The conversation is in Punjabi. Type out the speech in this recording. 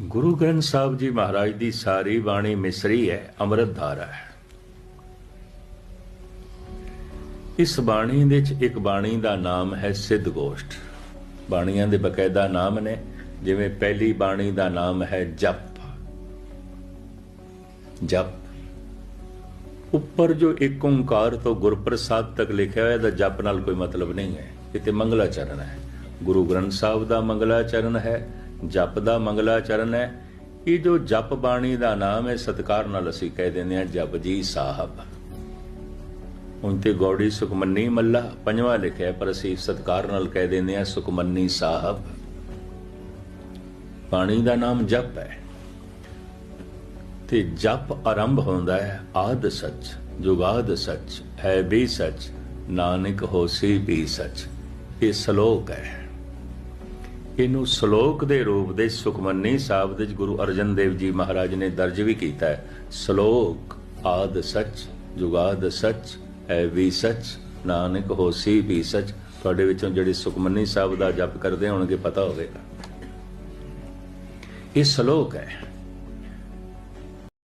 ਗੁਰੂ ਗ੍ਰੰਥ ਸਾਹਿਬ ਜੀ ਮਹਾਰਾਜ ਦੀ ਸਾਰੀ ਬਾਣੀ ਮਿਸਰੀ ਹੈ, ਅੰਮ੍ਰਿਤ ਧਾਰਾ ਹੈ। ਇਸ ਬਾਣੀ ਦੇ ਵਿੱਚ ਇੱਕ ਬਾਣੀ ਦਾ ਨਾਮ ਹੈ ਸਿੱਧ ਗੋਸ਼ਟ। ਬਾਣੀਆਂ ਦੇ ਬਕਾਇਦਾ ਨਾਮ ਨੇ, ਜਿਵੇਂ ਪਹਿਲੀ ਬਾਣੀ ਦਾ ਨਾਮ ਹੈ ਜਪ। ਜਪ। ਉੱਪਰ ਜੋ ਇੱਕ ਓੰਕਾਰ ਤੋਂ ਗੁਰਪ੍ਰਸਾਦ ਤੱਕ ਲਿਖਿਆ ਹੋਇਆ ਦਾ ਜਪ ਨਾਲ ਕੋਈ ਮਤਲਬ ਨਹੀਂ ਹੈ। ਇਹ ਤੇ ਮੰਗਲਾ ਚਰਨ ਹੈ। ਗੁਰੂ ਗ੍ਰੰਥ ਸਾਹਿਬ ਦਾ ਮੰਗਲਾ ਚਰਨ ਹੈ ਜਪ ਦਾ ਮੰਗਲਾ ਚਰਨ ਹੈ। ਇਹ ਜੋ ਜਪ ਬਾਣੀ ਦਾ ਨਾਮ ਹੈ, ਸਤਕਾਰ ਨਾਲ ਅਸੀਂ ਕਹਿ ਦਿੰਦੇ ਹਾਂ ਜਪਜੀ ਸਾਹਿਬ। ਹੁਣ ਤੇ ਗੌੜੀ ਸੁਖਮਨੀ ਮੱਲਾ ਪੰਜਵਾਂ ਲਿਖਿਆ ਪਰ ਅਸੀਂ ਸਤਕਾਰ ਨਾਲ ਕਹਿ ਦਿੰਦੇ ਹਾਂ, ਸੁਖਮਨੀ ਸਾਹਿਬ। ਬਾਣੀ ਦਾ ਨਾਮ ਜਪ ਹੈ। ਤੇ ਜਪ ਆਰੰਭ ਹੁੰਦਾ ਹੈ, ਆਦ ਸੱਚ, ਜੁਗਾਦ ਸੱਚ, ਹੈ ਵੀ ਸੱਚ, ਨਾਨਕ ਹੋਸੀ ਵੀ ਸੱਚ। ਇਹ ਸ਼ਲੋਕ ਹੈ। ਇਹਨੂੰ ਸ਼ਲੋਕ ਦੇ ਰੂਪ ਦੇ ਸੁਖਮਨੀ ਸਾਹਿਬ ਦੇ ਵਿੱਚ ਗੁਰੂ ਅਰਜਨ ਦੇਵ ਜੀ ਮਹਾਰਾਜ ਨੇ ਦਰਜ ਵੀ ਕੀਤਾ ਹੈ। ਸ਼ਲੋਕ, ਆਦ ਸੱਚ, ਜੁਗਾਦ ਸੱਚ ਹੈ ਵੀ ਸੱਚ, ਨਾਨਕ ਹੋਸੀ ਵੀ ਸੱਚ। ਤੁਹਾਡੇ ਵਿੱਚੋਂ ਜਿਹੜੇ ਸੁਖਮਨੀ ਸਾਹਿਬ ਦਾ ਜਪ ਕਰਦੇ ਹੋਣਗੇ, ਪਤਾ ਹੋਵੇਗਾ। ਇਹ ਸ਼ਲੋਕ ਹੈ।